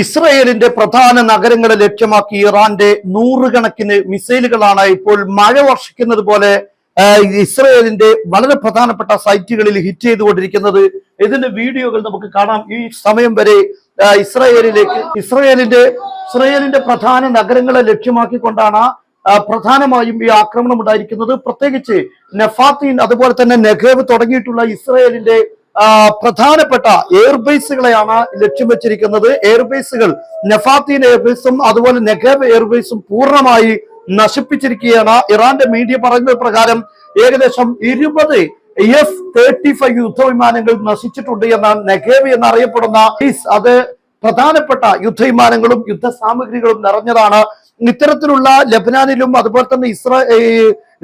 ഇസ്രയേലിന്റെ പ്രധാന നഗരങ്ങളെ ലക്ഷ്യമാക്കി ഇറാന്റെ നൂറുകണക്കിന് മിസൈലുകളാണ് ഇപ്പോൾ മഴ വർഷിക്കുന്നത് പോലെ ഇസ്രയേലിന്റെ വളരെ പ്രധാനപ്പെട്ട സൈറ്റുകളിൽ ഹിറ്റ് ചെയ്തുകൊണ്ടിരിക്കുന്നത്. ഇതിന്റെ വീഡിയോകൾ നമുക്ക് കാണാം. ഈ സമയം വരെ ഇസ്രയേലിലേക്ക് ഇസ്രയേലിന്റെ ഇസ്രയേലിന്റെ പ്രധാന നഗരങ്ങളെ ലക്ഷ്യമാക്കിക്കൊണ്ടാണ് പ്രധാനമായും ഈ ആക്രമണം ഉണ്ടായിരിക്കുന്നത്. പ്രത്യേകിച്ച് നെഫാത്തീൻ അതുപോലെ തന്നെ നെഗേവ് തുടങ്ങിയിട്ടുള്ള ഇസ്രയേലിന്റെ പ്രധാനപ്പെട്ട എയർബേസുകളെയാണ് ലക്ഷ്യം വെച്ചിരിക്കുന്നത്. എയർബേസുകൾ നഫാത്തീൻ എയർബേസും അതുപോലെ നെഗേവ് എയർബേസും പൂർണമായി നശിപ്പിച്ചിരിക്കുകയാണ്. ഇറാന്റെ മീഡിയ പറഞ്ഞ പ്രകാരം ഏകദേശം ഇരുപത് എഫ് തേർട്ടി ഫൈവ് യുദ്ധവിമാനങ്ങൾ നശിച്ചിട്ടുണ്ട് എന്നാണ് നെഗേബ് എന്നറിയപ്പെടുന്ന. അത് പ്രധാനപ്പെട്ട യുദ്ധവിമാനങ്ങളും യുദ്ധ സാമഗ്രികളും നിറഞ്ഞതാണ്. ഇത്തരത്തിലുള്ള ലബനാനിലും അതുപോലെ തന്നെ ഇസ്രായേൽ ഈ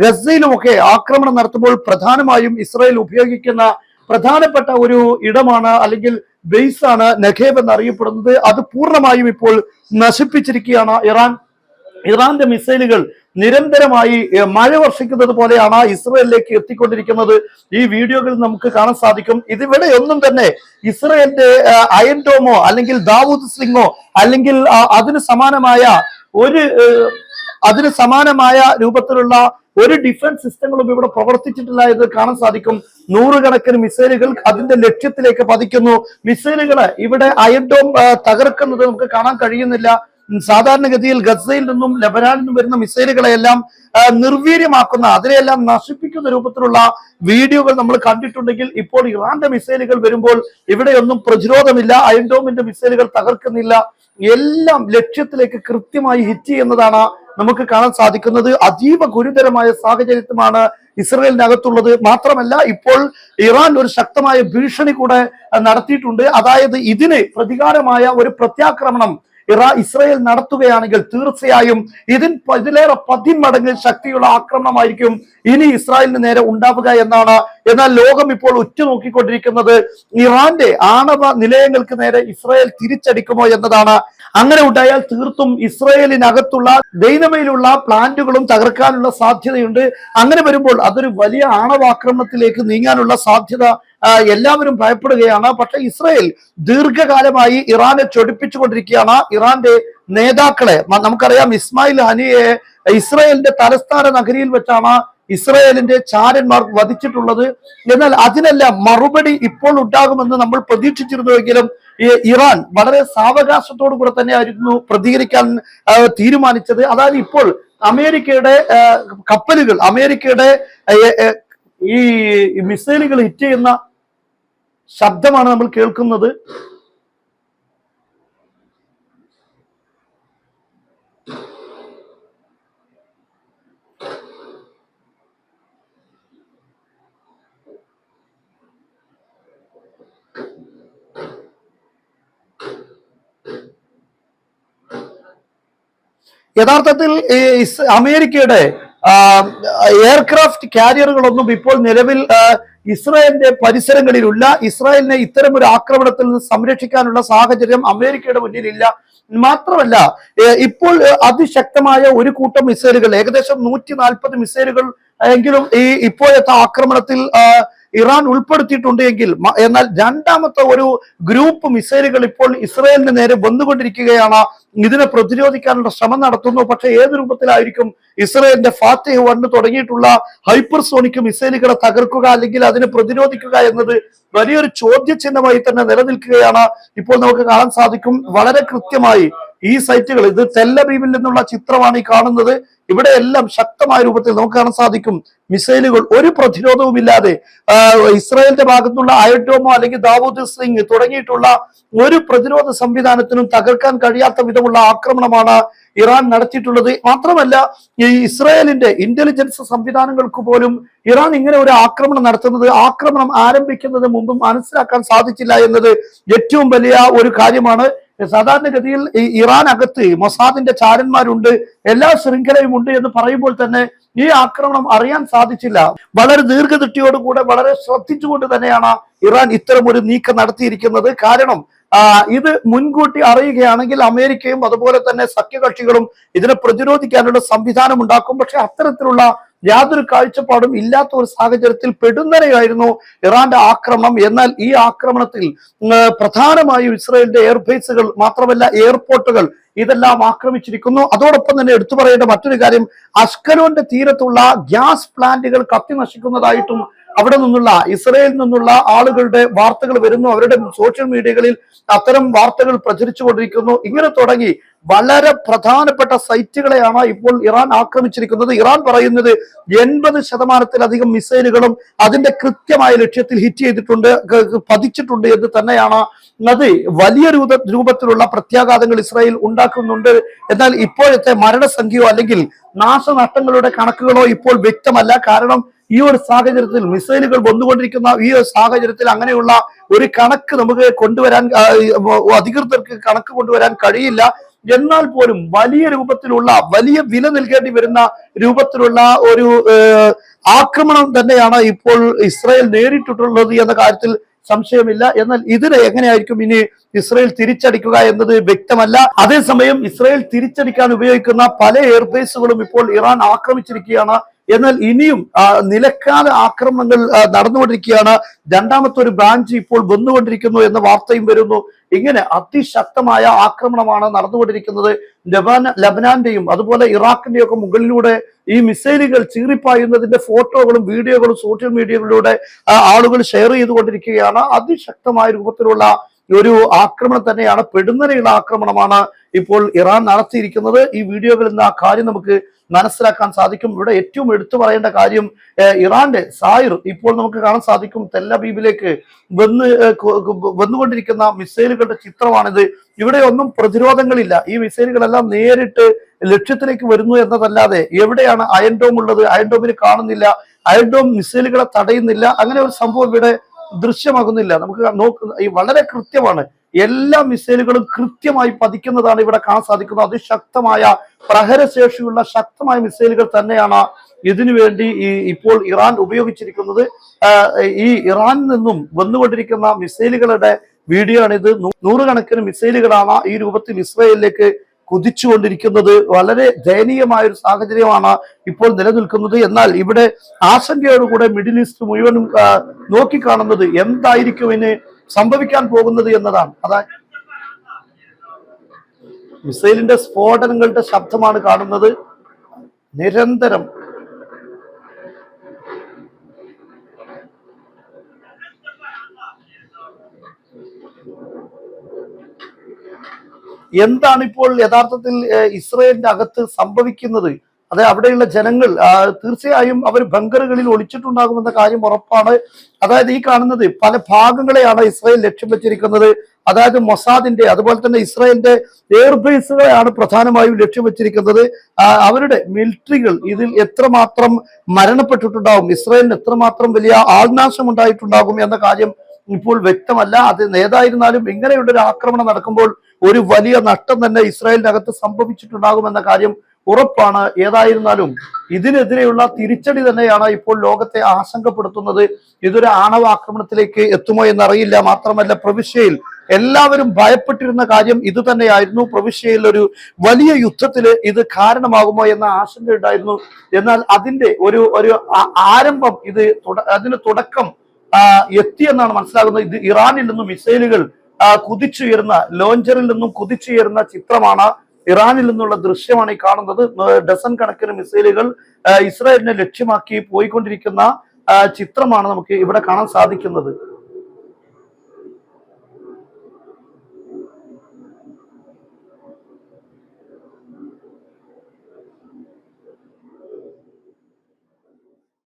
ഗസയിലും ഒക്കെ ആക്രമണം നടത്തുമ്പോൾ പ്രധാനമായും ഇസ്രായേൽ ഉപയോഗിക്കുന്ന പ്രധാനപ്പെട്ട ഒരു ഇടമാണ് അല്ലെങ്കിൽ ബേസ് ആണ് നഖേബ് എന്നറിയപ്പെടുന്നത്. അത് പൂർണമായും ഇപ്പോൾ നശിപ്പിച്ചിരിക്കുകയാണ് ഇറാൻ. ഇറാന്റെ മിസൈലുകൾ നിരന്തരമായി മഴ വർഷിക്കുന്നത് പോലെയാണ് ഇസ്രയേലിലേക്ക് എത്തിക്കൊണ്ടിരിക്കുന്നത്. ഈ വീഡിയോകളിൽ നമുക്ക് കാണാൻ സാധിക്കും. ഇതിവിടെ ഒന്നും തന്നെ ഇസ്രയേലിന്റെ അയൻ ടോമോ അല്ലെങ്കിൽ ദാവൂദ് സിംഗോ അല്ലെങ്കിൽ അതിന് സമാനമായ ഒരു അതിന് സമാനമായ രൂപത്തിലുള്ള ഒരു ഡിഫൻസ് സിസ്റ്റങ്ങളും ഇവിടെ പ്രവർത്തിച്ചിട്ടില്ല എന്ന് കാണാൻ സാധിക്കും. നൂറുകണക്കിന് മിസൈലുകൾ അതിന്റെ ലക്ഷ്യത്തിലേക്ക് പതിക്കുന്നു. മിസൈലുകൾ ഇവിടെ അയൻഡോം തകർക്കുന്നത് നമുക്ക് കാണാൻ കഴിയുന്നില്ല. സാധാരണഗതിയിൽ ഗസയിൽ നിന്നും ലബനാനിൽ നിന്നും വരുന്ന മിസൈലുകളെയെല്ലാം നിർവീര്യമാക്കുന്ന അതിനെയെല്ലാം നശിപ്പിക്കുന്ന രൂപത്തിലുള്ള വീഡിയോകൾ നമ്മൾ കണ്ടിട്ടുണ്ടെങ്കിൽ ഇപ്പോൾ ഇറാന്റെ മിസൈലുകൾ വരുമ്പോൾ ഇവിടെയൊന്നും പ്രതിരോധമില്ല. അയൻഡോമിന്റെ മിസൈലുകൾ തകർക്കുന്നില്ല. എല്ലാം ലക്ഷ്യത്തിലേക്ക് കൃത്യമായി ഹിറ്റ് ചെയ്യുന്നതാണ് നമുക്ക് കാണാൻ സാധിക്കുന്നത് അതീവ ഗുരുതരമായ സാഹചര്യത്തിലാണ് ഇസ്രയേലിനകത്തുള്ളത്. മാത്രമല്ല ഇപ്പോൾ ഇറാൻ ഒരു ശക്തമായ ഭീഷണി കൂടെ നടത്തിയിട്ടുണ്ട്. അതായത് ഇതിന് പ്രതികാരമായ ഒരു പ്രത്യാക്രമണം ഇറാ ഇസ്രയേൽ നടത്തുകയാണെങ്കിൽ തീർച്ചയായും ഇതിൻ ഇതിലേറെ പതിമടങ്ങിൽ ശക്തിയുള്ള ആക്രമണമായിരിക്കും ഇനി ഇസ്രായേലിന് നേരെ ഉണ്ടാവുക എന്നാണ്. എന്നാൽ ലോകം ഇപ്പോൾ ഉറ്റുനോക്കിക്കൊണ്ടിരിക്കുന്നത് ഇറാന്റെ ആണവ നിലയങ്ങൾക്ക് നേരെ ഇസ്രായേൽ തിരിച്ചടിക്കുമോ എന്നതാണ് അങ്ങനെ ഉണ്ടായാൽ തീർത്തും ഇസ്രയേലിനകത്തുള്ള ദൈനമയിലുള്ള പ്ലാന്റുകളും തകർക്കാനുള്ള സാധ്യതയുണ്ട്. അങ്ങനെ വരുമ്പോൾ അതൊരു വലിയ ആണവാക്രമണത്തിലേക്ക് നീങ്ങാനുള്ള സാധ്യത എല്ലാവരും ഭയപ്പെടുകയാണ്. പക്ഷെ ഇസ്രയേൽ ദീർഘകാലമായി ഇറാനെ ചൊടിപ്പിച്ചുകൊണ്ടിരിക്കുകയാണ്. ഇറാന്റെ നേതാക്കളെ നമുക്കറിയാം ഇസ്മായിൽ ഹനിയെ ഇസ്രയേലിന്റെ തലസ്ഥാന നഗരിയിൽ വെച്ചാണ് ഇസ്രയേലിന്റെ ചാരന്മാർ വധിച്ചിട്ടുള്ളത്. എന്നാൽ അതിനെല്ലാം മറുപടി ഇപ്പോൾ ഉണ്ടാകുമെന്ന് നമ്മൾ പ്രതീക്ഷിച്ചിരുന്നുവെങ്കിലും ഇറാൻ വളരെ സാവകാശത്തോടു കൂടെ തന്നെയായിരുന്നു പ്രതികരിക്കാൻ തീരുമാനിച്ചത്. അതായത് ഇപ്പോൾ അമേരിക്കയുടെ കപ്പലുകൾ അമേരിക്കയുടെ ഈ മിസൈലുകൾ ഹിറ്റ് ചെയ്യുന്ന ശബ്ദമാണ് നമ്മൾ കേൾക്കുന്നത്. യഥാർത്ഥത്തിൽ ഈ അമേരിക്കയുടെ എയർക്രാഫ്റ്റ് കാരിയറുകളൊന്നും ഇപ്പോൾ നിലവിൽ ഇസ്രായേലിന്റെ പരിസരങ്ങളിലില്ല. ഇസ്രായേലിനെ ഇത്തരം ഒരു ആക്രമണത്തിൽ നിന്ന് സംരക്ഷിക്കാനുള്ള സാഹചര്യം അമേരിക്കയുടെ മുന്നിലില്ല. മാത്രമല്ല ഇപ്പോൾ അതിശക്തമായ ഒരു കൂട്ടം മിസൈലുകൾ ഏകദേശം നൂറ്റി നാൽപ്പത് മിസൈലുകൾ എങ്കിലും ഈ ഇപ്പോഴത്തെ ആക്രമണത്തിൽ ഇറാൻ ഉൾപ്പെടുത്തിയിട്ടുണ്ട് എങ്കിൽ എന്നാൽ രണ്ടാമത്തെ ഒരു ഗ്രൂപ്പ് മിസൈലുകൾ ഇപ്പോൾ ഇസ്രയേലിന് നേരെ വന്നുകൊണ്ടിരിക്കുകയാണ്. ഇതിനെ പ്രതിരോധിക്കാനുള്ള ശ്രമം നടത്തുന്നു. പക്ഷെ ഏത് രൂപത്തിലായിരിക്കും ഇസ്രായേലിന്റെ ഫാത്തിഹ് വണ്ണ് തുടങ്ങിയിട്ടുള്ള ഹൈപ്പർസോണിക് മിസൈലുകളെ തകർക്കുക അല്ലെങ്കിൽ അതിനെ പ്രതിരോധിക്കുക എന്നത് വലിയൊരു ചോദ്യചിഹ്നമായി തന്നെ നിലനിൽക്കുകയാണ്. ഇപ്പോൾ നമുക്ക് കാണാൻ സാധിക്കും വളരെ കൃത്യമായി ഈ സൈറ്റുകൾ ഇത് തെല്ലബീമിൽ നിന്നുള്ള ചിത്രമാണ് ഈ കാണുന്നത്. ഇവിടെ എല്ലാം ശക്തമായ രൂപത്തിൽ നമുക്ക് കാണാൻ സാധിക്കും. മിസൈലുകൾ ഒരു പ്രതിരോധവും ഇല്ലാതെ ഇസ്രായേലിന്റെ ഭാഗത്തുള്ള അയഡോമോ അല്ലെങ്കിൽ ദാവൂദ് സിംഗ് തുടങ്ങിയിട്ടുള്ള ഒരു പ്രതിരോധ സംവിധാനത്തിനും തകർക്കാൻ കഴിയാത്ത വിധമുള്ള ആക്രമണമാണ് ഇറാൻ നടത്തിയിട്ടുള്ളത്. മാത്രമല്ല ഈ ഇസ്രായേലിന്റെ ഇന്റലിജൻസ് സംവിധാനങ്ങൾക്ക് പോലും ഇറാൻ ഇങ്ങനെ ഒരു ആക്രമണം നടത്തുന്നത് ആക്രമണം ആരംഭിക്കുന്നത് മുമ്പ് മനസ്സിലാക്കാൻ സാധിച്ചില്ല എന്നത് ഏറ്റവും വലിയ ഒരു കാര്യമാണ്. സാധാരണഗതിയിൽ ഈ ഇറാൻ അകത്ത് മൊസാദിന്റെ ചാരന്മാരുണ്ട് എല്ലാ ശൃംഖലയും ഉണ്ട് എന്ന് പറയുമ്പോൾ തന്നെ ഈ ആക്രമണം അറിയാൻ സാധിച്ചില്ല. വളരെ ദീർഘദൃഷ്ടിയോടുകൂടെ വളരെ ശ്രദ്ധിച്ചുകൊണ്ട് തന്നെയാണ് ഇറാൻ ഇത്തരം ഒരു നീക്കം നടത്തിയിരിക്കുന്നത്. കാരണം ഇത് മുൻകൂട്ടി അറിയുകയാണെങ്കിൽ അമേരിക്കയും അതുപോലെ തന്നെ സഖ്യകക്ഷികളും ഇതിനെ പ്രതിരോധിക്കാനുള്ള സംവിധാനം ഉണ്ടാക്കും. പക്ഷെ അത്തരത്തിലുള്ള യാതൊരു കാഴ്ചപ്പാടും ഇല്ലാത്ത ഒരു സാഹചര്യത്തിൽ പെടുന്നനെയായിരുന്നു ഇറാന്റെ ആക്രമണം. എന്നാൽ ഈ ആക്രമണത്തിൽ പ്രധാനമായും ഇസ്രായേലിന്റെ എയർബേസുകൾ മാത്രമല്ല എയർപോർട്ടുകൾ ഇതെല്ലാം ആക്രമിച്ചിരിക്കുന്നു. അതോടൊപ്പം തന്നെ എടുത്തു പറയേണ്ട മറ്റൊരു കാര്യം അഷ്കലോന്റെ തീരത്തുള്ള ഗ്യാസ് പ്ലാന്റുകൾ കത്തി നശിക്കുന്നതായിട്ടും അവിടെ നിന്നുള്ള ഇസ്രയേലിൽ നിന്നുള്ള ആളുകളുടെ വാർത്തകൾ വരുന്നു. അവരുടെ സോഷ്യൽ മീഡിയകളിൽ അത്തരം വാർത്തകൾ പ്രചരിച്ചു കൊണ്ടിരിക്കുന്നു. ഇങ്ങനെ തുടങ്ങി വളരെ പ്രധാനപ്പെട്ട സൈറ്റുകളെയാണ് ഇപ്പോൾ ഇറാൻ ആക്രമിച്ചിരിക്കുന്നത്. ഇറാൻ പറയുന്നത് എൺപത് ശതമാനത്തിലധികം മിസൈലുകളും അതിന്റെ കൃത്യമായ ലക്ഷ്യത്തിൽ ഹിറ്റ് ചെയ്തിട്ടുണ്ട് പതിച്ചിട്ടുണ്ട് എന്ന് തന്നെയാണ്. അത് വലിയ രൂപ രൂപത്തിലുള്ള പ്രത്യാഘാതങ്ങൾ ഇസ്രായേൽ ഉണ്ടാക്കുന്നുണ്ട്. എന്നാൽ ഇപ്പോഴത്തെ മരണസംഖ്യയോ അല്ലെങ്കിൽ നാശനഷ്ടങ്ങളുടെ കണക്കുകളോ ഇപ്പോൾ വ്യക്തമല്ല. കാരണം ഈ ഒരു സാഹചര്യത്തിൽ മിസൈലുകൾ വന്നുകൊണ്ടിരിക്കുന്ന ഈ ഒരു സാഹചര്യത്തിൽ അങ്ങനെയുള്ള ഒരു കണക്ക് നമുക്ക് കൊണ്ടുവരാൻ അധികൃതർക്ക് കണക്ക് കൊണ്ടുവരാൻ കഴിയില്ല. എന്നാൽ പോലും വലിയ രൂപത്തിലുള്ള വലിയ വില നൽകേണ്ടി വരുന്ന രൂപത്തിലുള്ള ഒരു ആക്രമണം തന്നെയാണ് ഇപ്പോൾ ഇസ്രായേൽ നേരിട്ടിട്ടുള്ളത് എന്ന കാര്യത്തിൽ സംശയമില്ല. എന്നാൽ ഇതിനെ എങ്ങനെയായിരിക്കും ഇനി ഇസ്രായേൽ തിരിച്ചടിക്കുക എന്നത് വ്യക്തമല്ല. അതേസമയം ഇസ്രായേൽ തിരിച്ചടിക്കാൻ ഉപയോഗിക്കുന്ന പല എയർബേസുകളും ഇപ്പോൾ ഇറാൻ ആക്രമിച്ചിരിക്കുകയാണ്. എന്നാൽ ഇനിയും നിലക്കാതെ ആക്രമണങ്ങൾ നടന്നുകൊണ്ടിരിക്കുകയാണ്. രണ്ടാമത്തെ ഒരു ബ്രാഞ്ച് ഇപ്പോൾ വന്നുകൊണ്ടിരിക്കുന്നു എന്ന വാർത്തയും വരുന്നു. ഇങ്ങനെ അതിശക്തമായ ആക്രമണമാണ് നടന്നുകൊണ്ടിരിക്കുന്നത്. ലബാന ലബനാന്റെയും അതുപോലെ ഇറാഖിന്റെയും ഒക്കെ മുകളിലൂടെ ഈ മിസൈലുകൾ ചീറിപ്പായുന്നതിന്റെ ഫോട്ടോകളും വീഡിയോകളും സോഷ്യൽ മീഡിയകളിലൂടെ ആളുകൾ ഷെയർ ചെയ്തുകൊണ്ടിരിക്കുകയാണ്. അതിശക്തമായ രൂപത്തിലുള്ള ഒരു ആക്രമണം തന്നെയാണ്. പെടുന്നനെയുള്ള ആക്രമണമാണ് ഇപ്പോൾ ഇറാൻ നടത്തിയിരിക്കുന്നത് ഈ വീഡിയോകളിൽ നിന്ന് ആ കാര്യം നമുക്ക് മനസ്സിലാക്കാൻ സാധിക്കും. ഇവിടെ ഏറ്റവും എടുത്തു പറയേണ്ട കാര്യം ഇറാന്റെ സായിർ ഇപ്പോൾ നമുക്ക് കാണാൻ സാധിക്കും. തെല്ലബീബിലേക്ക് വന്ന് വന്നുകൊണ്ടിരിക്കുന്ന മിസൈലുകളുടെ ചിത്രമാണിത്. ഇവിടെ ഒന്നും പ്രതിരോധങ്ങളില്ല. ഈ മിസൈലുകളെല്ലാം നേരിട്ട് ലക്ഷ്യത്തിലേക്ക് വരുന്നു എന്നതല്ലാതെ എവിടെയാണ് അയൻഡോം ഉള്ളത്? അയൻഡോമിന് കാണുന്നില്ല. അയൻഡോം മിസൈലുകളെ തടയുന്നില്ല. അങ്ങനെ ഒരു സംഭവം ഇവിടെ ദൃശ്യമാകുന്നില്ല. നമുക്ക് നോക്ക് വളരെ കൃത്യമാണ്. എല്ലാ മിസൈലുകളും കൃത്യമായി പതിക്കുന്നതാണ് ഇവിടെ കാണാൻ സാധിക്കുന്നത്. അതിശക്തമായ പ്രഹരശേഷിയുള്ള ശക്തമായ മിസൈലുകൾ തന്നെയാണ് ഇതിനു വേണ്ടി ഈ ഇപ്പോൾ ഇറാൻ ഉപയോഗിച്ചിരിക്കുന്നത്. ഈ ഇറാനിൽ നിന്നും വന്നുകൊണ്ടിരിക്കുന്ന മിസൈലുകളുടെ വീഡിയോ ആണിത് നൂറുകണക്കിന് മിസൈലുകളാണ് ഈ രൂപത്തിൽ ഇസ്രയേലിലേക്ക് കുതിച്ചുകൊണ്ടിരിക്കുന്നത്. വളരെ ദയനീയമായ ഒരു സാഹചര്യമാണ് ഇപ്പോൾ നിലനിൽക്കുന്നത്. എന്നാൽ ഇവിടെ ആശങ്കയോടുകൂടെ മിഡിൽ ഈസ്റ്റ് മുഴുവനും നോക്കിക്കാണുന്നത് എന്തായിരിക്കും ഇനി സംഭവിക്കാൻ പോകുന്നത് എന്നതാണ്. അതാ മിസൈലിന്റെ സ്ഫോടനങ്ങളുടെ ശബ്ദമാണ് കാണുന്നത്. നിരന്തരം എന്താണ് ഇപ്പോൾ യഥാർത്ഥത്തിൽ ഇസ്രയേലിന്റെ അകത്ത് സംഭവിക്കുന്നത്? അതെ അവിടെയുള്ള ജനങ്ങൾ തീർച്ചയായും അവർ ബങ്കറുകളിൽ ഒളിച്ചിട്ടുണ്ടാകുമെന്ന കാര്യം ഉറപ്പാണ്. അതായത് ഈ കാണുന്നത് പല ഭാഗങ്ങളെയാണ് ഇസ്രായേൽ ലക്ഷ്യം വെച്ചിരിക്കുന്നത്. അതായത് മൊസാദിന്റെ അതുപോലെ തന്നെ ഇസ്രായേലിന്റെ എയർബേസുകളെയാണ് പ്രധാനമായും ലക്ഷ്യം വെച്ചിരിക്കുന്നത്. അവരുടെ മിലിറ്ററികൾ ഇതിൽ എത്രമാത്രം മരണപ്പെട്ടിട്ടുണ്ടാകും ഇസ്രായേലിന് എത്രമാത്രം വലിയ ആൾനാശം ഉണ്ടായിട്ടുണ്ടാകും എന്ന കാര്യം ഇപ്പോൾ വ്യക്തമല്ല. അത് നേതായിരുന്നാലും ഇങ്ങനെയുള്ള ഒരു ആക്രമണം നടക്കുമ്പോൾ ഒരു വലിയ നഷ്ടം തന്നെ ഇസ്രായേലിനകത്ത് സംഭവിച്ചിട്ടുണ്ടാകുമെന്ന കാര്യം ഉറപ്പാണ്. ഏതായിരുന്നാലും ഇതിനെതിരെയുള്ള തിരിച്ചടി തന്നെയാണ് ഇപ്പോൾ ലോകത്തെ ആശങ്കപ്പെടുത്തുന്നത്. ഇതൊരു ആണവ ആക്രമണത്തിലേക്ക് എത്തുമോ എന്നറിയില്ല. മാത്രമല്ല പ്രവിശ്യയിൽ എല്ലാവരും ഭയപ്പെട്ടിരുന്ന കാര്യം ഇത് തന്നെയായിരുന്നു. പ്രവിശ്യയിൽ ഒരു വലിയ യുദ്ധത്തിൽ ഇത് കാരണമാകുമോ എന്ന ആശങ്ക ഉണ്ടായിരുന്നു. എന്നാൽ അതിന്റെ ഒരു ഒരു ആരംഭം ഇത് അതിന് തുടക്കം എത്തി എത്തിയെന്നാണ് മനസ്സിലാകുന്നത്. ഇത് ഇറാനിൽ നിന്നും മിസൈലുകൾ കുതിച്ചുയരുന്ന ലോഞ്ചറിൽ നിന്നും കുതിച്ചുയരുന്ന ചിത്രമാണ് ഇറാനിൽ നിന്നുള്ള ദൃശ്യമാണ് ഈ കാണുന്നത്. ഡസൺ കണക്കിന് മിസൈലുകൾ ഇസ്രായേലിനെ ലക്ഷ്യമാക്കി പോയിക്കൊണ്ടിരിക്കുന്ന ചിത്രമാണ് നമുക്ക് ഇവിടെ കാണാൻ സാധിക്കുന്നത്.